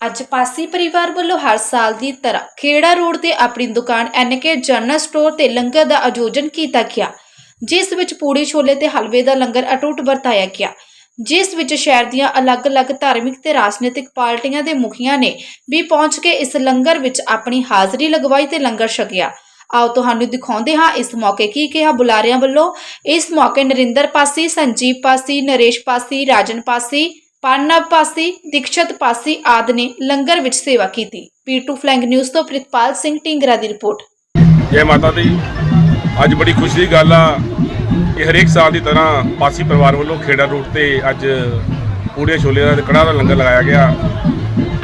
ਅੱਜ ਪਾਸੀ ਪਰਿਵਾਰ ਵੱਲੋਂ ਹਰ ਸਾਲ ਦੀ ਤਰ੍ਹਾਂ ਖੇੜਾ ਰੋਡ ਤੇ ਆਪਣੀ ਦੁਕਾਨ ਐਨਕੇ ਜਨਰਲ ਸਟੋਰ ਤੇ ਲੰਗਰ ਦਾ ਆਯੋਜਨ ਕੀਤਾ ਗਿਆ, ਜਿਸ ਵਿੱਚ ਪੂੜੀ ਛੋਲੇ ਤੇ ਹਲਵੇ ਦਾ ਲੰਗਰ ਅਟੁੱਟ ਵਰਤਾਇਆ ਗਿਆ, ਜਿਸ ਵਿੱਚ ਸ਼ਹਿਰ ਦੀਆਂ ਅਲੱਗ-ਅਲੱਗ ਧਾਰਮਿਕ ਤੇ ਰਾਜਨੀਤਿਕ ਪਾਰਟੀਆਂ ਦੇ ਮੁਖੀਆਂ ਨੇ ਵੀ ਪਹੁੰਚ ਕੇ ਇਸ ਲੰਗਰ ਵਿੱਚ ਆਪਣੀ ਹਾਜ਼ਰੀ ਲਗਵਾਈ ਤੇ ਲੰਗਰ ਛਕਿਆ। ਆਓ ਤੁਹਾਨੂੰ ਦਿਖਾਉਂਦੇ ਹਾਂ ਇਸ ਮੌਕੇ ਕੀ ਕਿਹਾ ਬੁਲਾਰਿਆਂ ਵੱਲੋਂ। ਇਸ ਮੌਕੇ ਨਰਿੰਦਰ ਪਾਸੀ, ਸੰਜੀਵ ਪਾਸੀ, ਨਰੇਸ਼ ਪਾਸੀ, ਰਾਜਨ ਪਾਸੀ ਪਾਰਨਵ ਪਾਸੀ, ਦੀਕਸ਼ਤ ਪਾਸੀ ਆਦਿ ਨੇ ਲੰਗਰ ਵਿੱਚ ਸੇਵਾ ਕੀਤੀ। ਪੀ2 ਫਲੈਂਗ ਨਿਊਜ਼ ਤੋਂ ਪ੍ਰਿਤਪਾਲ ਸਿੰਘ ਢਿੰਗਰਾ ਦੀ ਰਿਪੋਰਟ। ਜੈ ਮਾਤਾ ਦੀ। ਅੱਜ ਬੜੀ ਖੁਸ਼ੀ ਦੀ ਗੱਲ ਆ ਕਿ ਹਰੇਕ ਸਾਲ ਦੀ ਤਰ੍ਹਾਂ ਪਾਸੀ ਪਰਿਵਾਰ ਵੱਲੋਂ ਖੇੜਾ ਰੂਟ ਤੇ ਅੱਜ ਪੂੜੇ ਛੋਲੇ ਦਾ ਤੇ ਕੜਾਹ ਦਾ ਲੰਗਰ ਲਗਾਇਆ ਗਿਆ।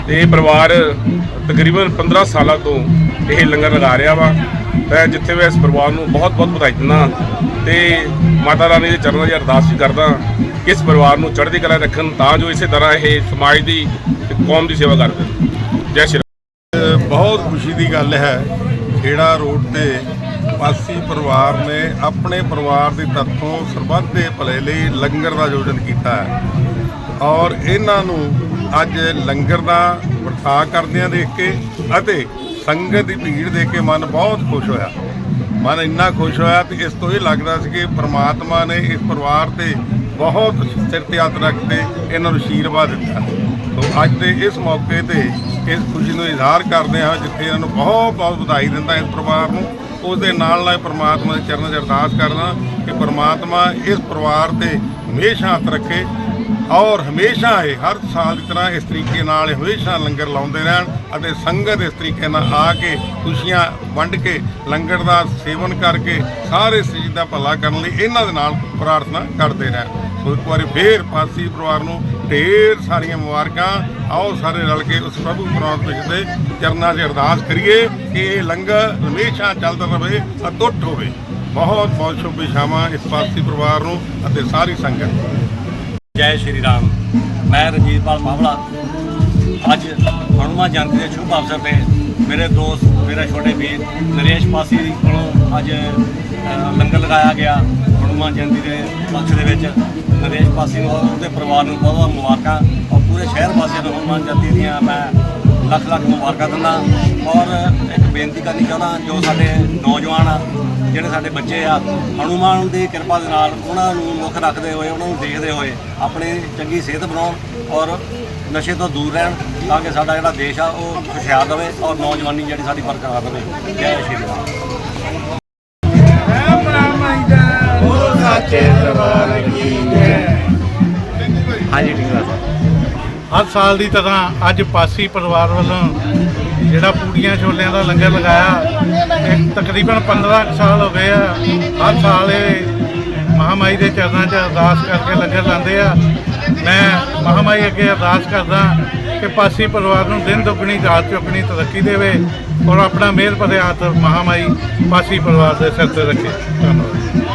ਤੇ ਇਹ ਪਰਿਵਾਰ ਤਕਰੀਬਨ 15 ਸਾਲਾਂ ਤੋਂ ਇਹ ਲੰਗਰ ਲਗਾ ਰਿਹਾ ਵਾ। ਮੈਂ ਜਿੱਥੇ ਵੀ ਇਸ ਪਰਿਵਾਰ ਨੂੰ ਬਹੁਤ ਬਹੁਤ ਵਧਾਈ ਦਿੰਦਾ। ਤੇ ਮਾਤਾ ਰਾਣੀ ਦੇ ਚਰਨਾਂ ਦੀ ਅਰਦਾਸ ਵੀ ਕਰਦਾ। ਇਸ ਪਰਿਵਾਰ ਨੂੰ ਚੜ੍ਹਦੀ ਕਲਾ ਰੱਖਣ ਤਾਂ ਜੋ ਇਸੇ ਤਰ੍ਹਾਂ ਇਹ ਸਮਾਜ ਦੀ ਤੇ ਕੌਮ ਦੀ ਸੇਵਾ ਕਰਦੇ ਜੈ ਸ਼੍ਰੀ ਬਹੁਤ ਖੁਸ਼ੀ ਦੀ ਗੱਲ ਹੈ, ਖੇੜਾ ਰੋਡ ਤੇ ਪਾਸੀ ਪਰਿਵਾਰ ਨੇ ਆਪਣੇ ਪਰਿਵਾਰ ਦੇ ਤਰਫੋਂ ਸਰਬੱਤ ਦੇ ਭਲੇ ਲਈ ਲੰਗਰ ਦਾ ਆਯੋਜਨ ਕੀਤਾ ਹੈ। ਔਰ ਇਹਨਾਂ ਨੂੰ ਅੱਜ ਲੰਗਰ ਦਾ ਵਰਤਾ ਕਰਦਿਆਂ ਦੇਖ ਕੇ ਅਤੇ ਸੰਗਤ ਦੀ ਭੀੜ ਦੇਖ ਕੇ ਮਨ ਬਹੁਤ ਖੁਸ਼ ਹੋਇਆ। ਮਨ ਇੰਨਾ ਖੁਸ਼ ਹੋਇਆ ਤੇ ਇਸ ਤੋਂ ਇਹ ਲੱਗਦਾ ਸੀ ਕਿ ਪ੍ਰਮਾਤਮਾ ਨੇ ਇਸ ਪਰਿਵਾਰ ਤੇ ਬਹੁਤ ਸਿਰ ਤੇ ਹੱਥ ਰੱਖ ਕੇ ਇਹਨਾਂ ਨੂੰ ਆਸ਼ੀਰਵਾਦ ਦਿੱਤਾ। ਸੋ ਅੱਜ ਦੇ ਇਸ ਮੌਕੇ ਤੇ ਇਸ ਖੁਸ਼ੀ ਨੂੰ ਇਜ਼ਹਾਰ ਕਰਦੇ ਹਾਂ, ਜਿੱਥੇ ਇਹਨਾਂ ਨੂੰ ਬਹੁਤ ਬਹੁਤ ਵਧਾਈ ਦਿੰਦਾ ਇਸ ਪਰਿਵਾਰ ਨੂੰ। ਉਸ ਦੇ ਨਾਲ ਨਾਲ ਪ੍ਰਮਾਤਮਾ ਦੇ ਚਰਨਾਂ 'ਚ ਅਰਦਾਸ ਕਰਦਾ ਕਿ ਪ੍ਰਮਾਤਮਾ ਇਸ ਪਰਿਵਾਰ ਤੇ ਹਮੇਸ਼ਾ ਹੱਥ ਰੱਖੇ ਔਰ ਹਮੇਸ਼ਾ ਇਹ ਹਰ ਸਾਲ ਦੀ ਤਰ੍ਹਾਂ ਇਸ ਤਰੀਕੇ ਨਾਲ ਹਮੇਸ਼ਾ ਲੰਗਰ ਲਾਉਂਦੇ ਰਹਿਣ ਅਤੇ ਸੰਗਤ ਇਸ ਤਰੀਕੇ ਨਾਲ ਆ ਕੇ ਖੁਸ਼ੀਆਂ ਵੰਡ ਕੇ ਲੰਗਰ ਦਾ ਸੇਵਨ ਕਰਕੇ ਸਾਰੇ ਸਰੀਰ ਦਾ ਭਲਾ ਕਰਨ ਲਈ ਇਹਨਾਂ ਦੇ ਨਾਲ ਪ੍ਰਾਰਥਨਾ ਕਰਦੇ ਰਹਿਣ। ਸੋ ਇੱਕ ਵਾਰੀ ਫੇਰ ਪਾਸੀ ਪਰਿਵਾਰ ਨੂੰ ਢੇਰ ਸਾਰੀਆਂ ਮੁਬਾਰਕਾਂ। ਆਓ ਸਾਰੇ ਰਲ ਕੇ ਉਸ ਪ੍ਰਭੂ ਪਰਮਾਤਮਾ ਦੇ ਚਰਨਾਂ 'ਚ ਅਰਦਾਸ ਕਰੀਏ ਕਿ ਇਹ ਲੰਗਰ ਹਮੇਸ਼ਾ ਚੱਲਦਾ ਰਹੇ ਅਟੁੱਟ ਹੋਵੇ। ਬਹੁਤ ਬਹੁਤ ਸ਼ੁਭ ਸ਼ਾਮਾਂ ਇਸ ਪਾਸੀ ਪਰਿਵਾਰ ਨੂੰ ਅਤੇ ਸਾਰੀ ਸੰਗਤ ਜੈ ਸ਼੍ਰੀ ਰਾਮ। ਮੈਂ ਰਣਜੀਤਪਾਲ ਪਾਵਲਾ ਅੱਜ ਹਨੂੰਮਾਨ ਜਯੰਤੀ ਦੇ ਸ਼ੁਭ ਅਵਸਰ ਤੇ ਮੇਰੇ ਦੋਸਤ, ਮੇਰੇ ਛੋਟੇ ਵੀਰ ਨਰੇਸ਼ ਪਾਸੀ ਕੋਲੋਂ ਅੱਜ ਲੰਗਰ ਲਗਾਇਆ ਗਿਆ ਹਨੂੰਮਾਨ ਜਯੰਤੀ ਦੇ ਪੱਖ ਦੇ ਵਿੱਚ। ਨਰੇਸ਼ ਪਾਸੀ ਨੂੰ ਔਰ ਉਹਦੇ ਪਰਿਵਾਰ ਨੂੰ ਬਹੁਤ ਬਹੁਤ ਮੁਬਾਰਕਾਂ। ਔਰ ਪੂਰੇ ਸ਼ਹਿਰ ਵਾਸੀਆਂ ਨੂੰ ਹਨੂੰਮਾਨ ਜਯੰਤੀ ਦੀਆਂ ਮੈਂ ਲੱਖ ਲੱਖ ਮੁਬਾਰਕਾਂ ਦਿੰਦਾ। ਔਰ ਇੱਕ ਬੇਨਤੀ ਕਰਨੀ ਚਾਹੁੰਦਾ ਜੋ ਸਾਡੇ ਨੌਜਵਾਨ ਆ ਜਿਹੜੇ ਸਾਡੇ ਬੱਚੇ ਆ ਹਨੂਮਾਨ ਦੀ ਕਿਰਪਾ ਦੇ ਨਾਲ ਉਹਨਾਂ ਨੂੰ ਮੁੱਖ ਰੱਖਦੇ ਹੋਏ ਉਹਨਾਂ ਨੂੰ ਦੇਖਦੇ ਹੋਏ ਆਪਣੀ ਚੰਗੀ ਸਿਹਤ ਬਣਾਉਣ ਔਰ ਨਸ਼ੇ ਤੋਂ ਦੂਰ ਰਹਿਣ ਤਾਂ ਕਿ ਸਾਡਾ ਜਿਹੜਾ ਦੇਸ਼ ਆ ਉਹ ਖੁਸ਼ਹਾਲ ਰਵੇ ਔਰ ਨੌਜਵਾਨੀ ਜਿਹੜੀ ਸਾਡੀ ਬਰਕਰਾਰ ਰਵੇ। ਜੈ ਸ਼੍ਰੀ ਰਾਮ। ਹਰ ਸਾਲ ਦੀ ਤਰ੍ਹਾਂ ਅੱਜ ਪਾਸੀ ਪਰਿਵਾਰ ਵੱਲੋਂ ਜਿਹੜਾ ਪੂੜੀਆਂ ਛੋਲਿਆਂ ਦਾ ਲੰਗਰ ਲਗਾਇਆ, ਇਹ ਤਕਰੀਬਨ 15 ਕੁ ਸਾਲ ਹੋ ਗਏ ਆ। ਹਰ ਸਾਲ ਇਹ ਮਹਾਮਾਈ ਦੇ ਚਰਨਾਂ 'ਚ ਅਰਦਾਸ ਕਰਕੇ ਲੰਗਰ ਲਾਉਂਦੇ ਆ। ਮੈਂ ਮਹਾਮਾਈ ਅੱਗੇ ਅਰਦਾਸ ਕਰਦਾ ਕਿ ਪਾਸੀ ਪਰਿਵਾਰ ਨੂੰ ਦਿਨ ਦੁੱਗਣੀ, ਰਾਤ ਚੁੱਕਣੀ ਤਰੱਕੀ ਦੇਵੇ ਔਰ ਆਪਣਾ ਮਿਹਰ ਭਰੇ ਹੱਥ ਮਹਾਮਾਈ ਪਾਸੀ ਪਰਿਵਾਰ ਦੇ ਸਿਰ ਤੇ ਰੱਖੇ। ਧੰਨਵਾਦ।